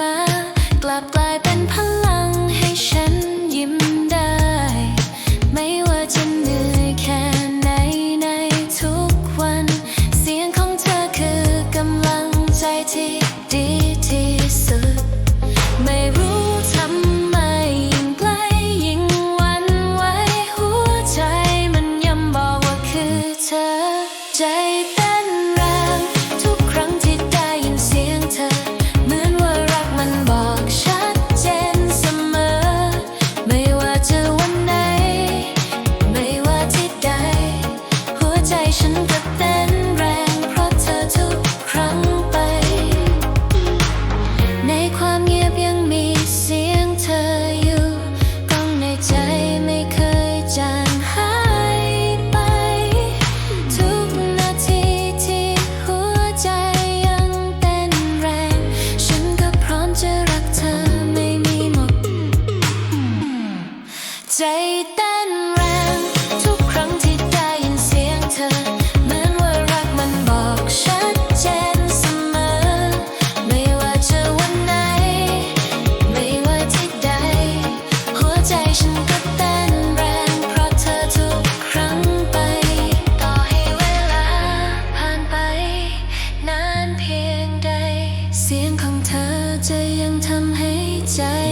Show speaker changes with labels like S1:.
S1: มา กลับกลายเป็นพลังให้ฉันยิ้มได้ ไม่ว่าจะเหนื่อยแค่ไหนในทุกวัน เสียงของเธอคือกำลังใจที่ดีที่ ฉันก็เต้นแรงเพราะเธอทุกครั้งไป ในความเงียบยังมีเสียงเธออยู่ก้องในใจไม่เคยจางหายไป ทุกนาทีที่หัวใจยังเต้นแรง ฉันก็พร้อมจะรักเธอไม่มีหมด ใจเต้น 在